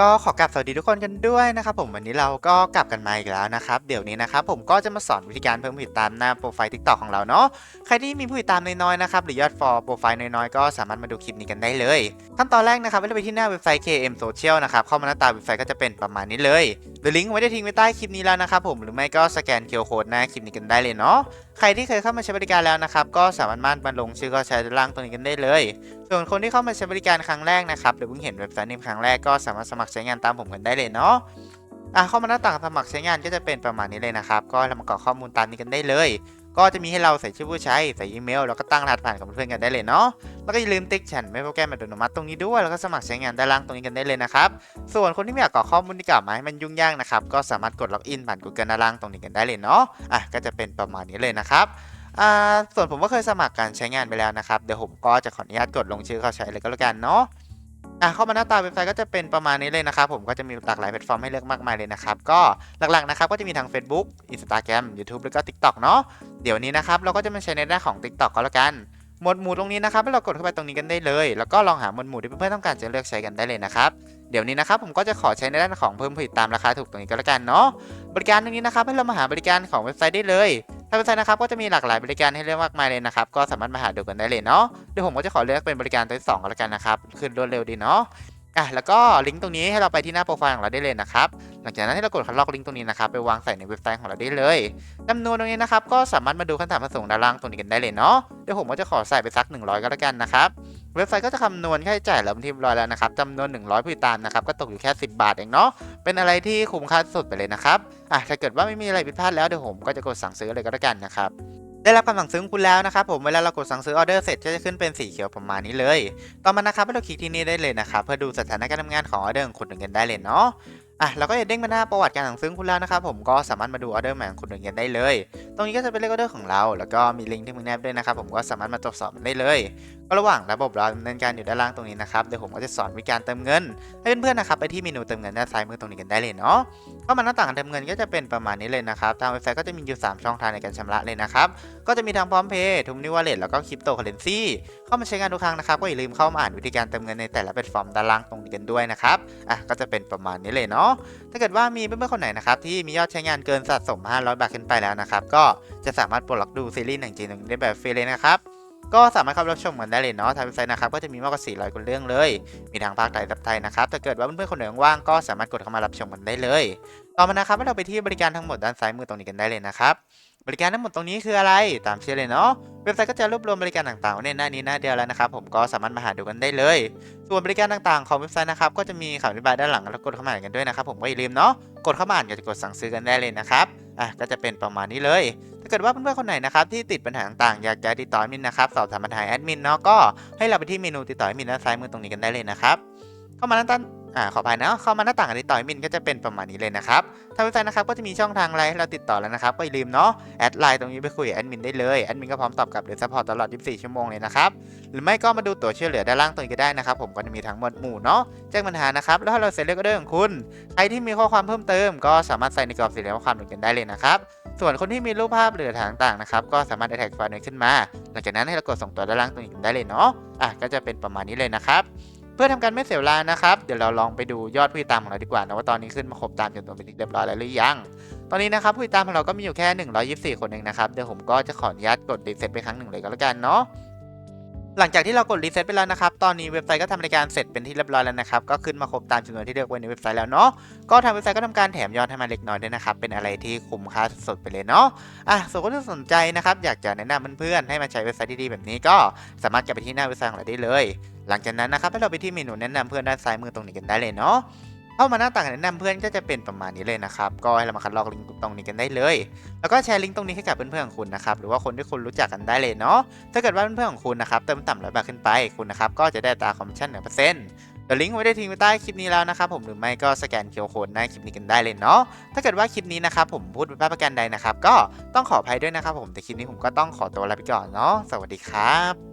ก็ขอกลับสวัสดีทุกคนกันด้วยนะครับผมวันนี้เราก็กลับกันมาอีกแล้วนะครับเดี๋ยวนี้นะครับผมก็จะมาสอนวิธีการเพิ่มผู้ติดตามหน้าโปรไฟล์ TikTok ของเราเนาะใครที่มีผู้ติดตามน้อยๆนะครับหรือยอดฟอลโปรไฟล์น้อยๆก็สามารถมาดูคลิปนี้กันได้เลยขั้นตอนแรกนะครับเราไปที่หน้าเว็บไซต์ KM Social นะครับเข้ามาหน้าตาเว็บไซต์ก็จะเป็นประมาณนี้เลยเดี๋ยวลิงก์ไว้ได้ทิ้งไว้ใต้คลิปนี้แล้วนะครับผมหรือไม่ก็สแกน QR Code หน้าคลิปนี้กันได้เลยเนาะใครที่เคยเข้ามาใช้บริการแล้วนะครับ ก็สามารถมาลงชื่อก็ใช้ด้านล่างตรงนี้กันได้เลย ส่วนคนที่เข้ามาใช้บริการครั้งแรกนะครับหรือเพิ่งเห็นเว็บไซต์นี้ครั้งแรกก็สามารถสมัครใช้งานตามผมกันได้เลยเนาะอะเข้ามาหน้าต่างสมัครใช้งานก็จะเป็นประมาณนี้เลยนะครับ ก็เรามากรอกข้อมูลตามนี้กันได้เลย ก็จะมีให้เราใส่ชื่อผู้ใช้ ใส่อีเมล แล้วก็ตั้งรหัสผ่านกับเพื่อนกันได้เลยเนาะ แล้วก็อย่าลืมติ๊กแชนไม่โปรแกรมอัตโนมัติตรงนี้ด้วย แล้วก็สมัครใช้งานด้านล่างตรงนี้กันได้เลยนะครับ ส่วนคนที่ไม่อยากกรอกข้อมูลที่กล่าวมาให้มันยุ่งยากนะครับ ก็สามารถกดล็อกอินผ่าน Google ด้านล่างตรงนี้กันได้เลยเนาะ อะ ก็จะเป็นประมาณนี้เลยนะครับอ่าส่วนผมก็เคยสมัครการใช้งานไปแล้วนะครับ เดี๋ยวผมก็จะขออนุญาตกดลงชื่อเข้าใช้เลยก็แล้วกันเนาะ อะเข้ามาหน้าตาเว็บไซต์ก็จะเป็นประมาณนี้เลยนะครับผมก็จะมีหลากหลายแพลตฟอร์มให้เลือกมากมายเลยนะครับก็หลักๆนะครับก็จะมีทั้ง Facebook Instagram YouTube แล้วก็ TikTok เนาะเดี๋ยวนี้นะครับเราก็จะมาใช้ในด้านของ TikTok ก็แล้วกันหมวดหมู่ตรงนี้นะครับให้เรากดเข้าไปตรงนี้กันได้เลย แล้วก็ลองหาหมวดหมู่ที่เพื่อนๆต้องการจะเลือกใช้กันได้เลยนะครับเดี๋ยวนี้นะครับผมก็จะขอใช้ในด้านของเพิ่มผลิตตามราคาถูกตรงนี้ก็แล้วกันเนาะบริการตรงนี้นะครับให้เรามาหาบริการของเว็บไซต์ได้เลย ทางเว็บไซต์นะครับก็จะมีหลากหลายบริการให้เลือกมากมายเลยนะครับก็สามารถมาหาดูกันได้เลยเนาะเดี๋ยวผมก็จะขอเลือกเป็นบริการตัวที่สองก็แล้วกันนะครับขึ้นรวดเร็วดีเนาะ อะแล้วก็ลิงก์ตรงนี้ให้เราไปที่หน้าโปรไฟล์ของเราได้เลยนะครับหลังจากนั้นให้เรากดคัดลอกลิงก์ตรงนี้นะครับไปวางใส่ในเว็บไซต์ของเราได้เลยจำนวนตรงนี้นะครับก็สามารถมาดูขั้นต่ำประสงด้านล่างตรงนี้กันได้เลยเนาะเดี๋ยวผมก็จะขอใส่ไปสัก 100 ก็แล้วกันนะครับเว็บไซต์ก็จะคำนวณค่าใช้จ่ายแล้วเป็นที่เรียบร้อยแล้วนะครับจำนวน 100 ผู้ติดตามนะครับก็ตกอยู่แค่ 10 บาทเองเนาะเป็นอะไรที่คุ้มค่าสุดไปเลยนะครับอะถ้าเกิดว่าไม่มีอะไรผิดพลาดแล้วเดี๋ยวผมก็จะกดสั่งซื้อเลยก็แล้วกันนะครับ ได้รับคำสั่งซื้อของคุณแล้วนะครับผมเวลาเรากดสั่งซื้อออเดอร์เสร็จก็จะขึ้นเป็นสีเขียวประมาณนี้เลย ต่อมานะครับให้เราคลิกที่นี่ได้เลยนะครับเพื่อดูสถานะการทำงานของออเดอร์ของคุณถึงกันได้เลยเนาะ อะเราก็จะเด้งมาหน้าประวัติการสั่งซื้อของคุณแล้วนะครับผมก็สามารถมาดูออเดอร์ใหม่ของคุณหนึ่งกันได้เลย ตรงนี้ก็จะเป็นเลขออเดอร์ของเรา แล้วก็มีลิงก์ที่มึงแนบด้วยนะครับผมก็สามารถมาตรวจสอบมันได้เลย ก็ระหว่างระบบเราดำเนินการอยู่ด้านล่างตรงนี้นะครับเดี๋ยวผมก็จะสอนวิธีการเติมเงิน ให้เพื่อนๆนะครับไปที่เมนูเติมเงินด้านซ้ายมือตรงนี้กันได้เลยเนาะเข้ามาหน้าต่างเติมเงินก็จะเป็นประมาณนี้เลยนะครับทางเว็บไซต์ก็จะมีอยู่ 3 ช่องทางในการชำระเลยนะครับก็จะมีทางพร้อมเพย์ทุมนิวเลตแล้วก็คริปโตเคอเรนซีเข้ามาใช้งานทุกครั้งนะครับก็อย่าลืมเข้ามาอ่านวิธีการเติมเงินในแต่ละแพลตฟอร์มด้านล่างตรงนี้กันด้วยนะครับอะก็จะเป็นประมาณนี้เลยเนาะถ้าเกิดว่ามีเพื่อนๆคนไหนนะครับที่มียอดใช้งานเกินสะสม 500 บาทขึ้นไปแล้วนะครับก็จะสามารถปลดล็อกดูซีรีส์หนังจีนได้แบบฟรีเลยนะครับก็สามารถเข้ารับชมกันได้เลยเนาะทางเว็บไซต์นะครับก็จะมีมากกว่า400กว่าเรื่องเลย มีทางภาคไทยซับไทยนะครับถ้าเกิดว่าเพื่อนๆคนไหนว่างก็สามารถกดเข้ามารับชมกันได้เลย ต่อมานะครับให้เราไปที่บริการทั้งหมดด้านซ้ายมือตรงนี้กันได้เลยนะครับ บริการทั้งหมดตรงนี้คืออะไรตามชื่อเลยเนาะเว็บไซต์ก็จะรวบรวมบริการต่างๆในหน้านี้หน้าเดียวแล้วนะครับผมก็สามารถมาหาดูกันได้เลย ส่วนบริการต่างๆของเว็บไซต์นะครับก็จะมีคำอธิบายด้านหลังแล้วกดเข้ามาอ่านกันด้วยนะครับผมก็อย่าลืมเนาะกดเข้ามาอ่านก็จะกดสั่งซื้อกันได้เลยนะครับอะก็จะเป็นประมาณนี้เลยถ้าเกิดว่าเพื่อนๆคนไหนนะครับที่ติดปัญหาต่างๆอยากจะติดต่อมินนะครับสอบถามปัญหาแอดมินเนาะก็ให้เราไปที่เมนูติดต่อมินด้านซ้ายมือตรงนี้กันได้เลยนะครับเข้ามาหน้าต่าง อ่าขออภัยนะเข้ามาหน้าต่างการติดต่อแอดมินก็จะเป็นประมาณนี้เลยนะครับทางเว็บไซต์นะครับก็จะมีช่องทางไลน์ให้เราติดต่อแล้วนะครับก็อย่าลืมเนาะแอดไลน์ตรงนี้ไปคุยกับแอดมินได้เลยแอดมินก็พร้อมตอบกลับหรือซัพพอร์ตตลอด 24 ชั่วโมงเลยนะครับหรือไม่ก็มาดูตัวช่วยเหลือด้านล่างตรงนี้ก็ได้นะครับผมก็จะมีทั้งหมดหมู่เนาะแจ้งปัญหานะครับแล้วถ้าเราเสร็จเรื่องก็เรื่องของคุณใครที่มีข้อความเพิ่มเติม ก็สามารถใส่ในกรอบสี่เหลี่ยมข้อความหนึ่งกันได้เลยนะครับส่วนคนที่มีรูปภาพหรือฐานต่างๆนะครับก็สามารถแท็กไฟล์นี้ขึ้นมา หลังจากนั้นให้เรากดส่งตัวด้านล่างตรงนี้ได้เลยเนาะอะก็จะเป็นประมาณนี้เลยนะครับ เพื่อทำการไม่เสียเวลานะครับ เดี๋ยวเราลองไปดูยอดผู้ติดตามของเราดีกว่านะว่าตอนนี้ขึ้นมาครบตามจำนวนเป็นที่เรียบร้อยแล้วหรือยัง ตอนนี้นะครับผู้ติดตามของเราก็มีอยู่แค่ 124 คนเองนะครับ เดี๋ยวผมก็จะขออนุญาตกดรีเซ็ตไปครั้งหนึ่งเลยก็แล้วกันเนาะ หลังจากที่เรากดรีเซ็ตไปแล้วนะครับ ตอนนี้เว็บไซต์ก็ทำรายการเสร็จเป็นที่เรียบร้อยแล้วนะครับ ก็ขึ้นมาครบตามจำนวนที่เลือกไว้ในเว็บไซต์แล้วเนาะ ก็ทางเว็บไซต์ก็ทำการแถมยอดให้มาเล็กน้อยด้วยนะครับ เป็นอะไรที่คุ้มค่าสุดๆไปเลยเนาะ อะส่วนคนที่สนใจนะครับ อยากจะแนะนำเพื่อนๆให้มาใช้เว็บไซต์ดีๆแบบนี้ก็สามารถกลับไปที่หน้าเว็บไซต์ของเราได้เลย หลังจากนั้นนะครับให้เราไปที่เมนูแนะนำเพื่อนด้านซ้ายมือตรงนี้กันได้เลยเนาะ เข้ามาหน้าต่างแนะนำเพื่อนก็จะเป็นประมาณนี้เลยนะครับ ก็ให้เรามาคัดลอกลิงก์ตรงนี้กันได้เลย แล้วก็แชร์ลิงก์ตรงนี้ให้กับเพื่อนๆของคุณนะครับ หรือว่าคนที่คุณรู้จักกันได้เลยเนาะ ถ้าเกิดว่าเพื่อนๆของคุณนะครับเติมต่ำร้อยบาทขึ้นไป คุณนะครับก็จะได้ตราคอมมิชชั่นหนึ่งเปอร์เซ็นต์เดี๋ยวลิงก์ไว้ได้ทิ้งไว้ใต้คลิปนี้แล้วนะครับผมหรือไม่ก็สแกนเคอร์โค้ดหน้าคลิปนี้กันได้เลยเนาะ ถ้าเกิดว่าคลิปนี้นะครับผมพูดเป็นภาพประกันใดนะครับก็ต้องขออภัยด้วยนะครับผมแต่คลิปนี้ผมก็ต้องขอตัวลาไปก่อนเนาะสวัสดีครับ